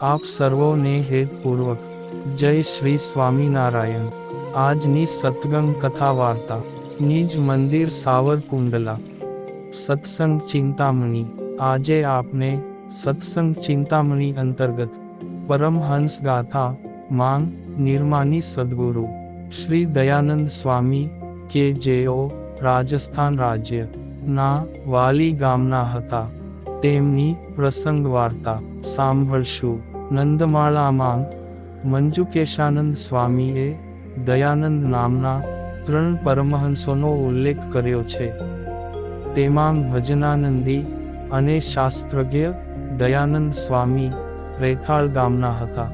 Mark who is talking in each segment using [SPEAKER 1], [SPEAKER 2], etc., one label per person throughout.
[SPEAKER 1] આપ સર્વોને હેતપૂર્વક જય શ્રી સ્વામિનારાયણ. આજની સતગંગ કથા વાર્તા. નિજ મંદિર સાવરકુંડલા. સત્સંગ ચિંતામણી. આજે આપને સત્સંગ ચિંતામણી અંતર્ગત પરમહંસ ગાથા, માંગ, નિર્માની સદગુરુ, શ્રી દયાનંદ સ્વામી, કે જેઓ રાજસ્થાન રાજ્ય, ના, વાલી ગામના હતા, તેમની પ્રસંગ વાર્તા સાંભળશું. નંદમાળામાં મંજુકેશાનંદ સ્વામીએ દયાનંદ નામના ત્રણ પરમહંસોનો ઉલ્લેખ કર્યો છે. તેમાં ભજનાનંદી અને શાસ્ત્રજ્ઞ દયાનંદ સ્વામી રેથાળ ગામના હતા.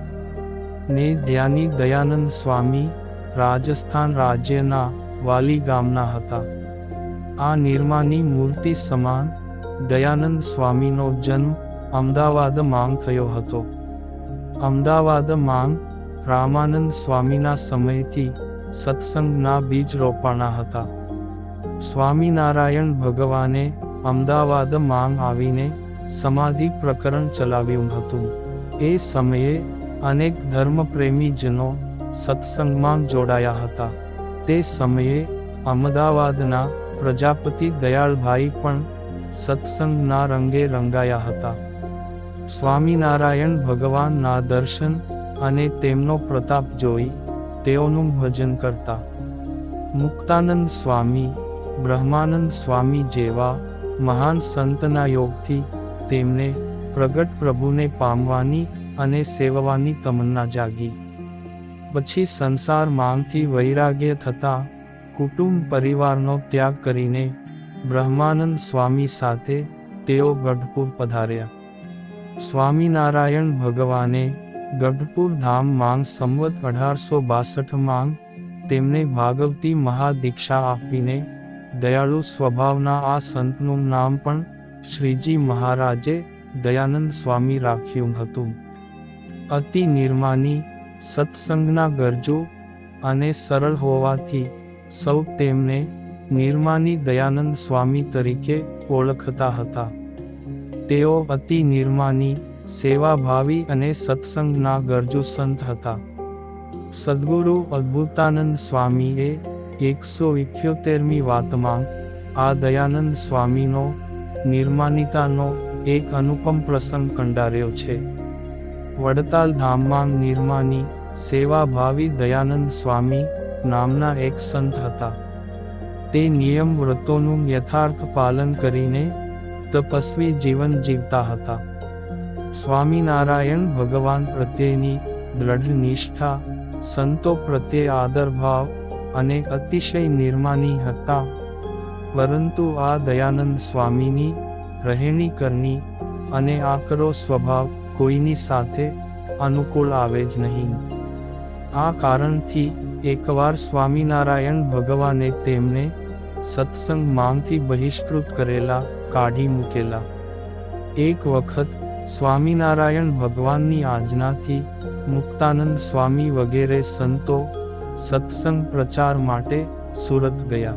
[SPEAKER 1] ને ધ્યાની દયાનંદ સ્વામી રાજસ્થાન રાજ્યના વાલી ગામના હતા. આ નિર્માની મૂર્તિ સમાન દયાનંદ સ્વામીનો જન્મ અમદાવાદ માંગ થયો હતો. અમદાવાદ માંગ, રામાનંદ સ્વામીના સમયથી સત્સંગના બીજ રોપાણા હતા. સ્વામિનારાયણ ભગવાને અમદાવાદ માંગ આવીને સમાધિ પ્રકરણ ચલાવ્યું હતું. એ સમયે અનેક ધર્મપ્રેમીજનો સત્સંગમાં જોડાયા હતા. તે સમયે અમદાવાદના પ્રજાપતિ દયાળભાઈ પણ સત્સંગના રંગે રંગાયા હતા. સ્વામિનારાયણ ભગવાનના દર્શન અને તેમનો પ્રતાપ જોઈ તેઓનું ભજન કરતા. મુક્તાનંદ સ્વામી, બ્રહ્માનંદ સ્વામી જેવા મહાન સંતના યોગથી તેમને પ્રગટ પ્રભુને પામવાની અને સેવવાની તમન્ના જાગી. પછી સંસાર માંગથી વૈરાગ્ય થતા કુટુંબ પરિવારનો ત્યાગ કરીને બ્રહ્માનંદ સ્વામી સાથે તેઓ ગઢપુર પધાર્યા. સ્વામિનારાયણ ભગવાને ગઢપુર ધામ માંગ સંવત અઢારસો બાસઠ માંગ, તેમને ભાગવતી મહાદીક્ષા આપીને દયાળુ સ્વભાવના આ સંતનું નામ પણ શ્રીજી મહારાજે દયાનંદ સ્વામી રાખ્યું હતું. અતિ નિર્માની, સત્સંગના ગરજુ અને સરળ હોવાથી સૌ તેમને નિર્માની દયાનંદ સ્વામી તરીકે ઓળખતા હતા. તેઓ અતિ નિર્માની, સેવાભાવી અને સત્સંગના ગરજુ સંત હતા. સદગુરુ અદ્ભુતાનંદ સ્વામીએ એકસો ઇઠ્યોતેરમી વાતમાં આ દયાનંદ સ્વામીનો, નિર્માનિતાનો એક અનુપમ પ્રસંગ કંડાર્યો છે. વડતાલ ધામમાં નિર્માની, સેવાભાવી દયાનંદ સ્વામી નામના એક સંત હતા. તે નિયમ વ્રતોનું યથાર્થ પાલન કરીને તપસ્વી જીવન જીવતા હતા. સ્વામિનારાયણ ભગવાન પ્રત્યેની દ્રઢ નિષ્ઠા, સંતો પ્રત્યે આદરભાવ અને અતિશય નિર્માની હતા. પરંતુ આ દયાનંદ સ્વામીની રહેણી કરની અને આકરો સ્વભાવ કોઈની સાથે અનુકૂળ આવે જ નહીં. આ કારણથી એકવાર સ્વામિનારાયણ ભગવાને તેમને સત્સંગ માંગથી બહિષ્કૃત કરેલા કાઢી મૂકેલા. એક વખત સ્વામિનારાયણ ભગવાનની આજ્ઞાથી મુક્તાનંદ સ્વામી વગેરે સંતો સત્સંગ પ્રચાર માટે સુરત ગયા.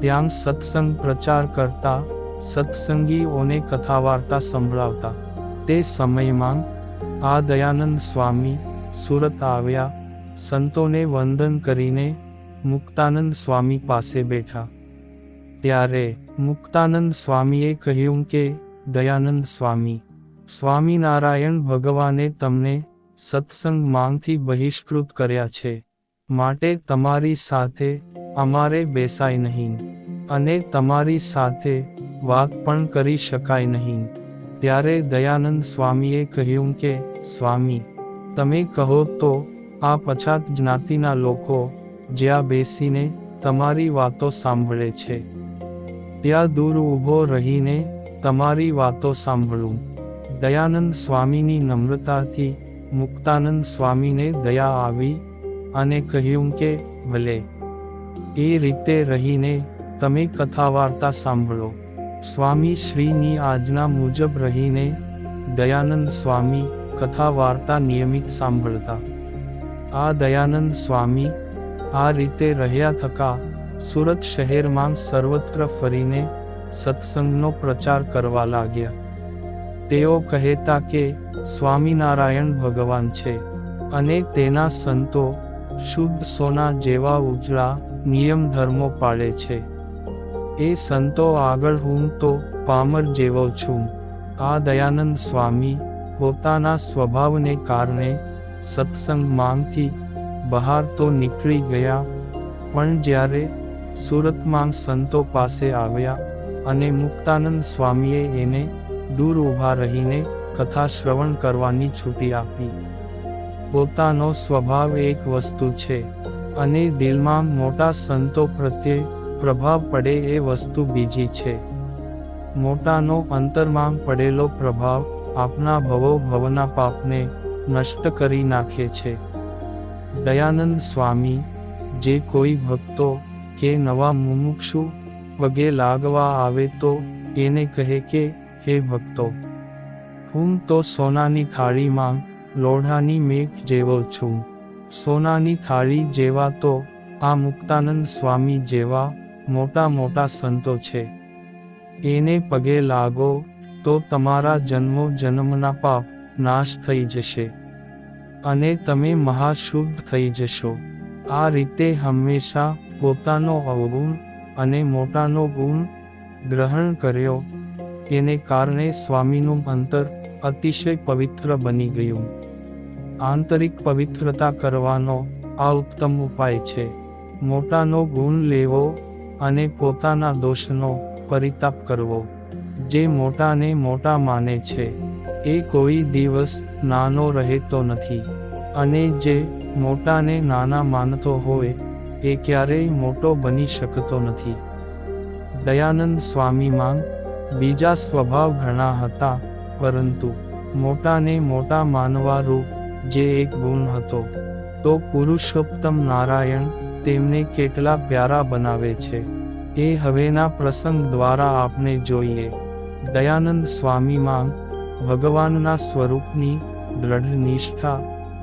[SPEAKER 1] ત્યાં સત્સંગ પ્રચાર કરતા સત્સંગીઓને કથા વાર્તા સંભળાવતા. તે સમયમાં આ દયાનંદ સ્વામી સુરત આવ્યા, સંતોને વંદન કરીને મુક્તાનંદ સ્વામી પાસે બેઠા. ત્યારે મુક્તાનંદ સ્વામીએ કહ્યું કે, દયાનંદ સ્વામી, સ્વામિનારાયણ ભગવાને તમને સત્સંગ માંગથી બહિષ્કૃત કર્યા છે, માટે તમારી સાથે અમારે બેસાય નહીં અને તમારી સાથે વાત પણ કરી શકાય નહીં. ત્યારે દયાનંદ સ્વામીએ કહ્યું કે, સ્વામી, તમે કહો તો આ પછાત જ્ઞાતિના લોકો જ્યાં બેસીને તમારી વાતો સાંભળે છે ત્યાં દૂર ઊભો રહીને તમારી વાતો સાંભળું. દયાનંદ સ્વામીની નમ્રતાથી મુક્તાનંદ સ્વામીને દયા આવી અને કહ્યું કે, ભલે. એ રીતે રહીને તમે કથા વાર્તા સાંભળો. સ્વામી શ્રીની આજ્ઞા મુજબ રહીને દયાનંદ સ્વામી કથા વાર્તા નિયમિત સાંભળતા. આ દયાનંદ સ્વામી આ રીતે રહ્યા થકા સુરત શહેરમાં સર્વત્ર ફરીને સત્સંગનો પ્રચાર કરવા લાગ્યા. તેઓ કહેતા કે, સ્વામિનારાયણ ભગવાન છે અને તેના સંતો શુદ્ધ સોના જેવા ઉજળા નિયમ ધર્મો પાળે છે. એ સંતો આગળ હું તો પામર જેવો છું. આ દયાનંદ સ્વામી પોતાના સ્વભાવને કારણે સત્સંગ માંગથી બહાર તો નીકળી ગયા, પણ જ્યારે સુરતમાં સંતો પાસે આવ્યા અને મુક્તાનંદ સ્વામીએ એને દૂર ઊભા રહીને કથા શ્રવણ કરવાની છૂટી આપી. પોતાનો સ્વભાવ એક વસ્તુ છે અને દિલમાં મોટા સંતો પ્રત્યે પ્રભાવ પડે એ વસ્તુ બીજી છે. મોટાનો અંતરમાં પડેલો પ્રભાવ આપના ભવો ભવના પાપને નષ્ટ કરી નાખે છે. દયાનંદ સ્વામી, જે કોઈ ભક્તો કે નવા મુમુક્ષુ પગે લાગવા આવે તો એને કહે કે, હે ભક્તો, હું તો સોનાની થાળીમાં લોઢાની મેઘ જેવો છું. સોનાની થાળી જેવા તો આ મુક્તાનંદ સ્વામી જેવા મોટા મોટા સંતો છે. એને પગે લાગો તો તમારા જન્મો જન્મના પાપ નાશ થઈ જશે અને તમે મહાશુદ્ધ થઈ જશો. આ રીતે હંમેશા પોતાનો અવગુણ અને મોટાનો ગુણ ગ્રહણ કર્યો. એને કારણે સ્વામીનું અંતર અતિશય પવિત્ર બની ગયું. આંતરિક પવિત્રતા કરવાનો આ ઉત્તમ ઉપાય છે. મોટાનો ગુણ લેવો અને પોતાના દોષનો પરિતાપ કરવો, જે મોટાને મોટા માને છે. એ કોઈ દિવસ નાનો રહેતો નથી અને જે મોટાને નાના માનતો હોય એ ક્યારેય મોટો બની શકતો નથી. દયાનંદ સ્વામીમાં બીજા સ્વભાવ ઘણા હતા, પરંતુ મોટાને મોટા માનવા રૂપ જે એક ગુણ હતો, તો પુરુષોત્તમ નારાયણ તેમને કેટલા પ્યારા બનાવે છે, એ હવેના પ્રસંગ દ્વારા આપણે જોઈએ. દયાનંદ સ્વામીમાં ભગવાનના સ્વરૂપની દ્રઢ નિષ્ઠા,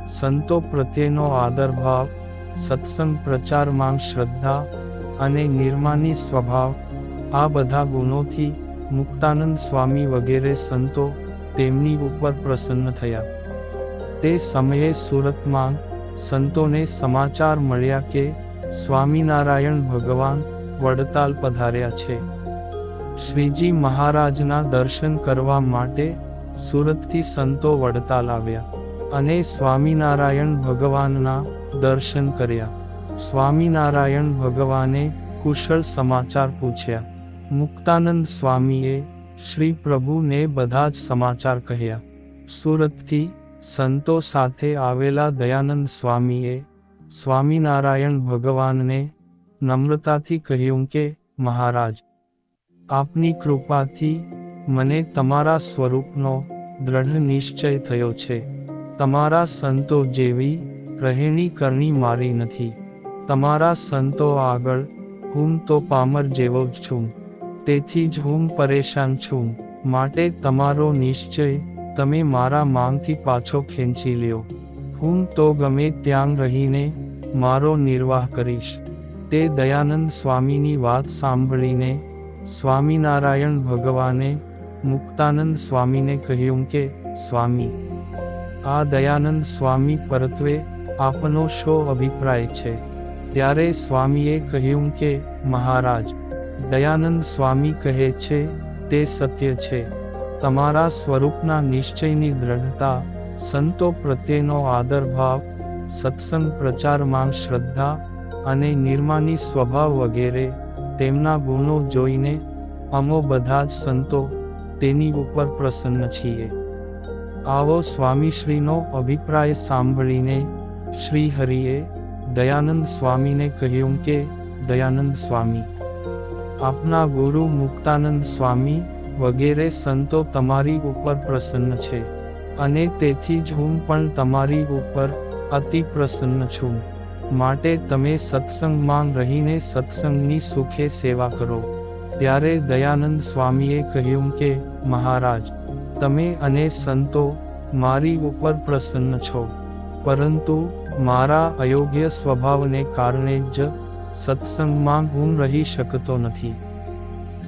[SPEAKER 1] સંતો પ્રત્યેનો આદર ભાવ સત્સંગ પ્રચારમાં શ્રદ્ધા અને નિર્માની સ્વભાવ, આ બધા ગુણોથી મુક્તાનંદ સ્વામી વગેરે સંતો તેમની ઉપર પ્રસન્ન થયા. તે સમયે સુરતમાં સંતોને સમાચાર મળ્યા કે સ્વામિનારાયણ ભગવાન વડતાલ પધાર્યા છે. શ્રીજી મહારાજના દર્શન કરવા માટે સુરતથી સંતો વડતાલ આવ્યા. અને સ્વામિનારાયણ ભગવાનના દર્શન કર્યા. સ્વામિનારાયણ ભગવાને કુશળ સમાચાર પૂછ્યા. મુક્તાનંદ સ્વામીએ શ્રી પ્રભુને બધા જ સમાચાર કહ્યા. સુરતથી સંતો સાથે આવેલા દયાનંદ સ્વામીએ સ્વામિનારાયણ ભગવાનને નમ્રતાથી કહ્યું કે, મહારાજ, આપની કૃપાથી મને તમારા સ્વરૂપનો દ્રઢ નિશ્ચય થયો છે. તમારા સંતો જેવી રહેણી કરણી મારી નથી. તમારા સંતો આગળ હું તો પામર જેવો જ છું. તેથી જ હું પરેશાન છું. માટે તમારો નિશ્ચય તમે મારા માંગથી પાછો ખેંચી લ્યો. હું તો ગમે ત્યાં રહીને મારો નિર્વાહ કરીશ. તે દયાનંદ સ્વામીની વાત સાંભળીને સ્વામિનારાયણ ભગવાને મુક્તાનંદ સ્વામીને કહ્યું કે, સ્વામી આ દયાનંદ સ્વામી પરત્વે આપનો શો અભિપ્રાય છે. ત્યારે સ્વામીએ કહ્યું કે, મહારાજ, દયાનંદ સ્વામી કહે છે, તે સત્ય છે. તમારા સ્વરૂપના નિશ્ચયની દ્રઢતા, સંતો પ્રત્યેનો આદરભાવ સત્સંગ પ્રચારમાં શ્રદ્ધા અને નિર્માની સ્વભાવ વગેરે તેમના ગુણો જોઈને અમો બધા જ સંતો તેની ઉપર પ્રસન્ન છીએ. આવો સ્વામીશ્રીનો અભિપ્રાય સાંભળીને શ્રી હરિએ દયાનંદ સ્વામીને કહ્યું કે, દયાનંદ સ્વામી, આપના ગુરુ મુક્તાનંદ સ્વામી વગેરે સંતો તમારી ઉપર પ્રસન્ન છે અને તેથી જ હું પણ તમારી ઉપર અતિ પ્રસન્ન છું. માટે તમે સત્સંગમાં રહીને સત્સંગની સુખે સેવા કરો. ત્યારે દયાનંદ સ્વામીએ કહ્યું કે, મહારાજ તમે અને સંતો મારી ઉપર પ્રસન્ન છો. પરંતુ મારા અયોગ્ય સ્વભાવને કારણે જ સત્સંગમાં હું રહી શકતો નથી.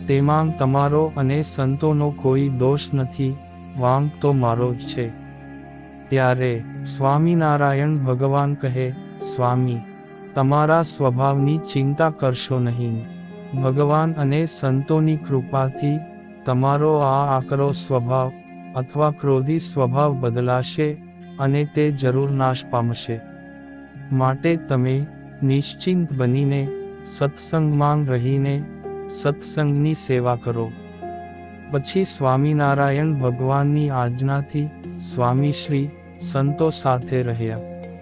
[SPEAKER 1] તેમાં તમારો અને સંતોનો કોઈ દોષ નથી, વાંક તો મારો જ છે. ત્યારે સ્વામિનારાયણ ભગવાન કહે, સ્વામી, તમારા સ્વભાવની ચિંતા કરશો નહીં. ભગવાન અને સંતોની કૃપાથી તમારો આ આકરો સ્વભાવ અથવા ક્રોધી સ્વભાવ બદલાશે અને તે જરૂર નાશ પામશે. માટે તમે નિશ્ચિંત બનીને સત્સંગમાં રહીને સત્સંગની સેવા કરો. પછી સ્વામિનારાયણ ભગવાનની આજ્ઞાથી સ્વામીશ્રી સંતો સાથે રહ્યા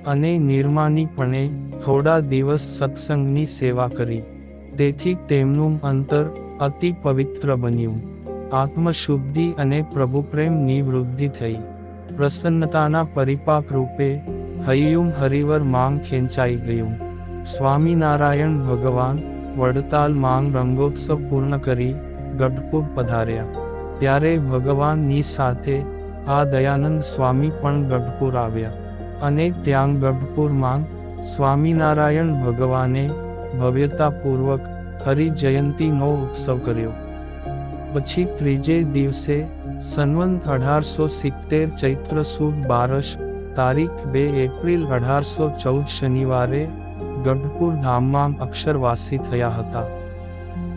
[SPEAKER 1] અને નિર્માનીપણે થોડા દિવસ સત્સંગની સેવા કરી. તેથી તેમનું અંતર અતિ પવિત્ર બન્યું. આત્મશુદ્ધિ અને પ્રભુપ્રેમની વૃદ્ધિ થઈ. પ્રસન્નતાના પરિપાક રૂપે હૈયુમ હરિવર માંગ ખેંચાઈ ગયું. સ્વામિનારાયણ ભગવાન વડતાલ માંગ રંગોત્સવ પૂર્ણ કરી ગઢપુર પધાર્યા. ત્યારે ભગવાનની સાથે આ દયાનંદ સ્વામી પણ ગઢપુર આવ્યા. અને ત્યાં ગઢપુરમાં સ્વામિનારાયણ ભગવાને ભવ્યતાપૂર્વક હરિ જયંતીનો ઉત્સવ કર્યો. પછી ત્રીજે દિવસે સનવંત અઢારસો સિત્તેર ચૈત્ર સુદ બારસ તારીખ બે એપ્રિલ અઢારસો ચૌદ શનિવારે ગઢપુર ધામમાં અક્ષરવાસી થયા હતા.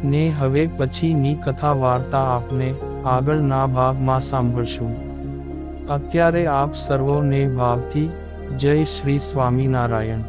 [SPEAKER 1] ને હવે પછીની કથા વાર્તા આપને આગળના ભાગમાં સાંભળશું. અત્યારે આપ સર્વોને ભાવથી જય શ્રી સ્વામિનારાયણ.